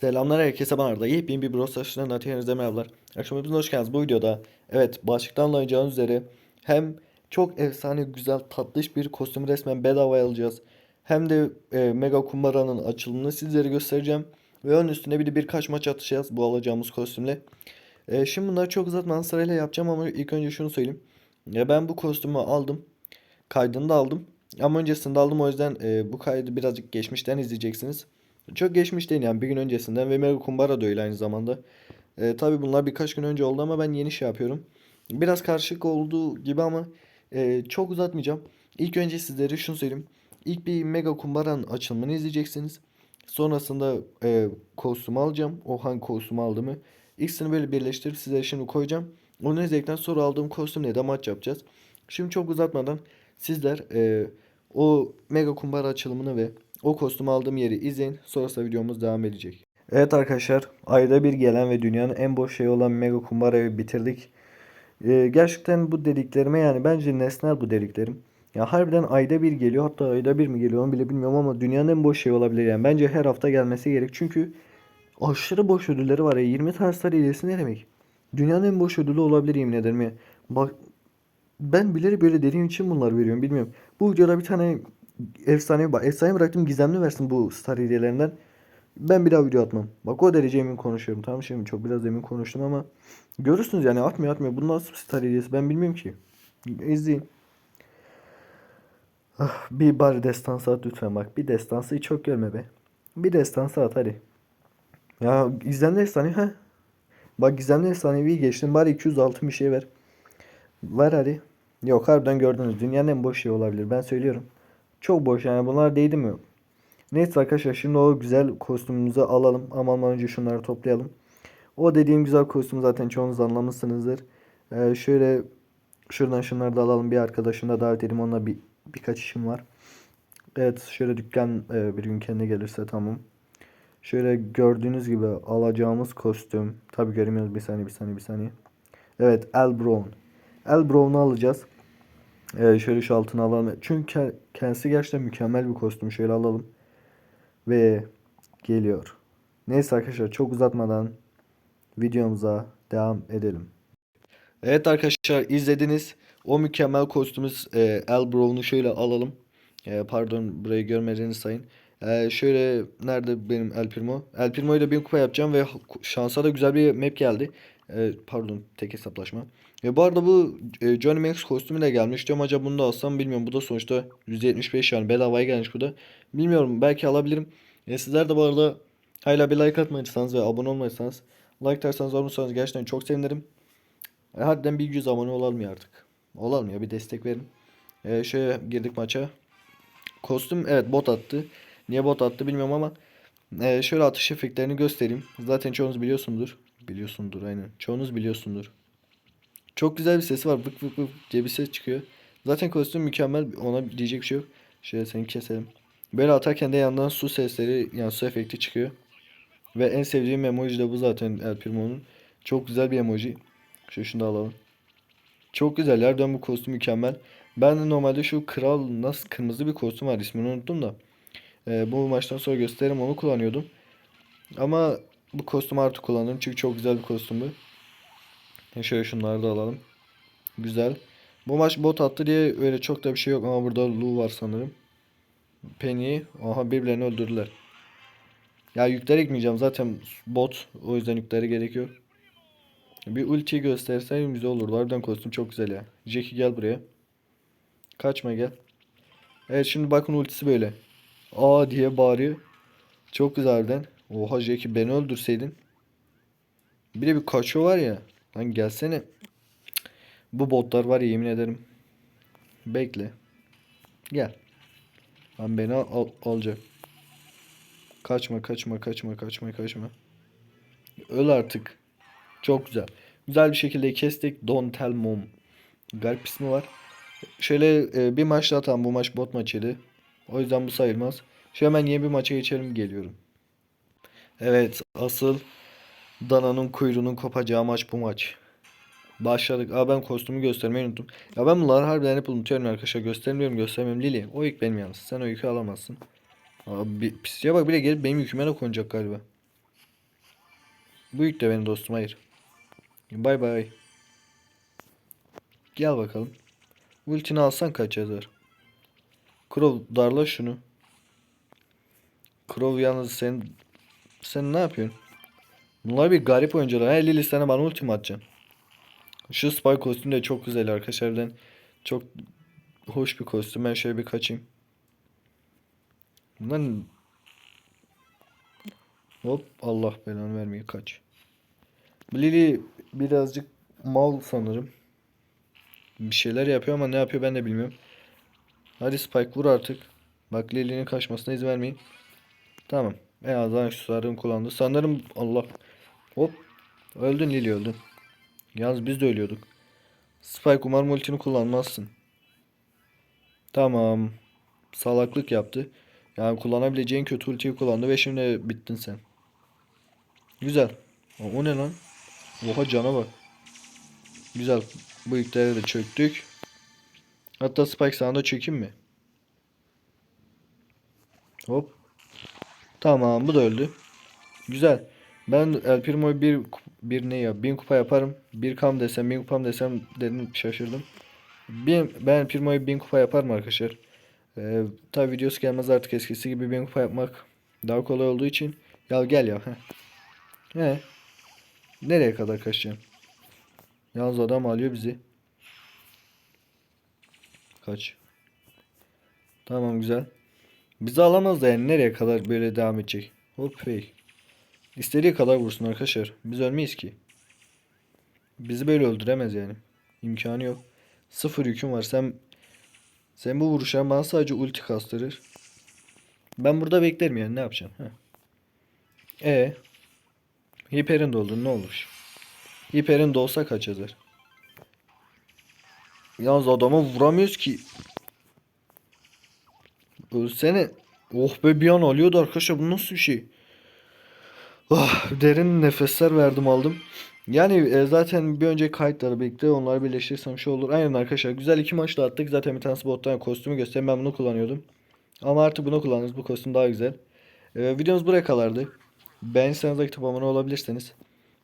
Selamlar herkese ben Arda. Yepyeni bir Brawl Stars'tan Atiyeniz'de merhabalar. Akşamımızda hoş geldiniz. Bu videoda evet başlıktan anlayacağınız üzere hem çok efsane güzel tatlış bir kostüm resmen bedavaya alacağız. Hem de e, Mega Kumbara'nın açılımını sizlere göstereceğim. Ve onun üstüne bir de birkaç maç atacağız bu alacağımız kostümle. E, şimdi bunları çok uzatmadan sırayla yapacağım ama ilk önce şunu söyleyeyim. Ya ben bu kostümü aldım. Kaydını da aldım. Ama öncesinde aldım o yüzden e, bu kaydı birazcık geçmişten izleyeceksiniz. Çok geçmiş değil yani bir gün öncesinden ve Mega Kumbara da öyle aynı zamanda. E, tabii bunlar birkaç gün önce oldu ama ben yeni şey yapıyorum. Biraz karışık olduğu gibi ama e, çok uzatmayacağım. İlk önce sizlere şunu söyleyeyim. İlk bir Mega Kumbara'nın açılımını izleyeceksiniz. Sonrasında e, kostüm alacağım. O hangi kostümü aldığımı. İkisini böyle birleştirip sizlere şimdi koyacağım. Onu izledikten sonra aldığım kostümle de maç yapacağız. Şimdi çok uzatmadan sizler e, o Mega Kumbara açılımını ve o kostümü aldığım yeri izleyin. Sonrasında videomuz devam edecek. Evet arkadaşlar ayda bir gelen ve dünyanın en boş şeyi olan Mega Kumbara'yı bitirdik. Ee, gerçekten bu dediklerime yani bence nesnel bu dediklerim. Ya harbiden ayda bir geliyor hatta ayda bir mi geliyor onu bile bilmiyorum ama dünyanın en boş şeyi olabilir yani. Bence her hafta gelmesi gerek çünkü aşırı boş ödülleri var ya 20 tane star hediyesi ne demek? Dünyanın en boş ödülü olabilir yemin ederim ya. Bak ben bilerek böyle dediğim için bunları veriyorum bilmiyorum. Bu videoda bir tane efsane bak efsane bıraktım gizemli versin bu star hediyelerinden. Ben bir daha video atmam. Bak o derece emin konuşuyorum. Tamam şimdi çok biraz emin konuştum ama görürsünüz yani atmıyor atmıyor. Bu nasıl star hediyesi ben bilmiyorum ki. İzleyin. Ah, bir bari destansı at lütfen bak. Bir destansı çok görme be. Bir destansı at hadi. Ya gizemli efsane ha. Bak gizemli efsanevi geçtim. Bari 206 bir şey ver. Ver hadi. Yok harbiden gördünüz. Dünyanın en boş şey olabilir. Ben söylüyorum. Çok boş yani bunlar değdi mi? Neyse arkadaşlar şimdi o güzel kostümümüzü alalım. Ama ondan önce şunları toplayalım. O dediğim güzel kostüm zaten çoğunuz anlamışsınızdır. Ee, şöyle şuradan şunları da alalım. Bir arkadaşını da davet edeyim. Onunla bir, birkaç işim var. Evet şöyle dükkan e, bir gün kendine gelirse tamam. Şöyle gördüğünüz gibi alacağımız kostüm. Tabi göremiyoruz bir saniye bir saniye bir saniye. Evet El Brown. El Brown'u alacağız. Ee, şöyle şu altına alalım. Çünkü kendisi gerçekten mükemmel bir kostüm. Şöyle alalım. Ve geliyor. Neyse arkadaşlar çok uzatmadan videomuza devam edelim. Evet arkadaşlar izlediniz. O mükemmel kostümümüz e, El Brown'u şöyle alalım. E, pardon burayı görmediğiniz sayın. E, şöyle nerede benim El Primo? El Primo ile bir kupa yapacağım ve şansa da güzel bir map geldi. E, pardon tek hesaplaşma. E, bu arada bu e, Johnny Max kostümü de gelmiş. Diyorum acaba bunu da alsam bilmiyorum. Bu da sonuçta 175 yani bedavaya gelmiş bu da. Bilmiyorum belki alabilirim. E, sizler de bu arada hala bir like atmadıysanız ve abone olmadıysanız like atarsanız olursanız gerçekten çok sevinirim. E, harbiden bir 100 abone olalım ya artık. Olalım ya bir destek verin. E, şöyle girdik maça. Kostüm evet bot attı. Niye bot attı bilmiyorum ama e, şöyle atış efektlerini göstereyim. Zaten çoğunuz biliyorsundur. Biliyorsundur aynen. Çoğunuz biliyorsundur. Çok güzel bir sesi var. Vık vık vık diye bir ses çıkıyor. Zaten kostüm mükemmel. Ona diyecek bir şey yok. Şöyle seni keselim. Böyle atarken de yandan su sesleri yani su efekti çıkıyor. Ve en sevdiğim emoji de bu zaten El Primo'nun. Çok güzel bir emoji. Şu şunu da alalım. Çok güzel. Yerden bu kostüm mükemmel. Ben de normalde şu kral nasıl kırmızı bir kostüm var ismini unuttum da. Ee, bu maçtan sonra gösteririm onu kullanıyordum. Ama bu kostümü artık kullanırım çünkü çok güzel bir kostüm bu. Şöyle şunları da alalım. Güzel. Bu maç bot attı diye öyle çok da bir şey yok ama burada Lu var sanırım. Penny. Aha birbirlerini öldürdüler. Ya yükler ekmeyeceğim zaten bot. O yüzden yükleri gerekiyor. Bir ulti gösterseydim güzel olurdu. Harbiden kostüm çok güzel ya. Jackie gel buraya. Kaçma gel. Evet şimdi bakın ultisi böyle. Aa diye bağırıyor. Çok güzel harbiden. Oha Jackie beni öldürseydin. Bir de bir kaçıyor var ya. Lan gelsene. Bu botlar var ya yemin ederim. Bekle. Gel. Lan beni al, al- alacak. Kaçma kaçma kaçma kaçma kaçma. Öl artık. Çok güzel. Güzel bir şekilde kestik. Don't tell mom. Garip ismi var. Şöyle e, bir maç daha tam bu maç bot maçıydı. O yüzden bu sayılmaz. Şu hemen yeni bir maça geçelim geliyorum. Evet asıl Dana'nın kuyruğunun kopacağı maç bu maç. Başladık. Aa ben kostümü göstermeyi unuttum. Ya ben bunları harbiden hep unutuyorum arkadaşlar. Göstermiyorum göstermem Lili. O yük benim yalnız. Sen o yükü alamazsın. Abi pisliğe bak bile gelip benim yüküme de konacak galiba. Bu yük de benim dostum hayır. Bay bay. Gel bakalım. Ultini alsan kaç yazar? Crow darla şunu. Crow yalnız sen sen ne yapıyorsun? Bunlar bir garip oyuncular. Her Lili sana bana ultim atacaksın. Şu Spy kostüm de çok güzel arkadaşlar. Ben çok hoş bir kostüm. Ben şöyle bir kaçayım. Bundan Hop Allah belanı vermeye kaç. Lili birazcık mal sanırım. Bir şeyler yapıyor ama ne yapıyor ben de bilmiyorum. Hadi Spike vur artık. Bak Lili'nin kaçmasına izin vermeyin. Tamam. En azından şu sarığını kullandı. Sanırım Allah. Hop. Öldün Lili öldün. Yalnız biz de ölüyorduk. Spike umarım ultini kullanmazsın. Tamam. Salaklık yaptı. Yani kullanabileceğin kötü ultiyi kullandı ve şimdi bittin sen. Güzel. O, o ne lan? Oha cana bak. Güzel. Bu iklere de çöktük. Hatta Spike sana da çökeyim mi? Hop. Tamam bu da öldü. Güzel. Ben El Primo'yu bir, bir ne ya? Bin kupa yaparım. Bir kam desem, bin kupam desem dedim şaşırdım. Bin, ben Primo'yu bin kupa yaparım arkadaşlar. Ee, tabi videosu gelmez artık eskisi gibi bin kupa yapmak daha kolay olduğu için. Ya gel ya. Heh. He. Nereye kadar kaçacaksın? Yalnız adam alıyor bizi. Kaç. Tamam güzel. Bizi alamaz da yani nereye kadar böyle devam edecek? Hop hey. İstediği kadar vursun arkadaşlar. Biz ölmeyiz ki. Bizi böyle öldüremez yani. İmkanı yok. Sıfır yüküm var. Sen sen bu vuruşan bana sadece ulti kastırır. Ben burada beklerim yani ne yapacağım? Heh. E Hiperin doldu ne olur? Hiperin dolsa kaç yazar? Yalnız adama vuramıyoruz ki. Ölsene. Oh be bir an alıyordu arkadaşlar bu nasıl bir şey? Ah, derin nefesler verdim aldım. Yani e, zaten bir önceki kayıtları birlikte onları birleştirirsem şey olur. Aynen arkadaşlar güzel iki maçla attık. Zaten bir tanesi bottan kostümü göstereyim ben bunu kullanıyordum. Ama artık bunu kullanırız. Bu kostüm daha güzel. E, videomuz buraya kadardı. Beğenirseniz like abone olabilirsiniz.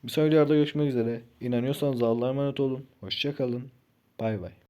Bir sonraki videoda görüşmek üzere. İnanıyorsanız Allah'a emanet olun. Hoşçakalın. Bay bay.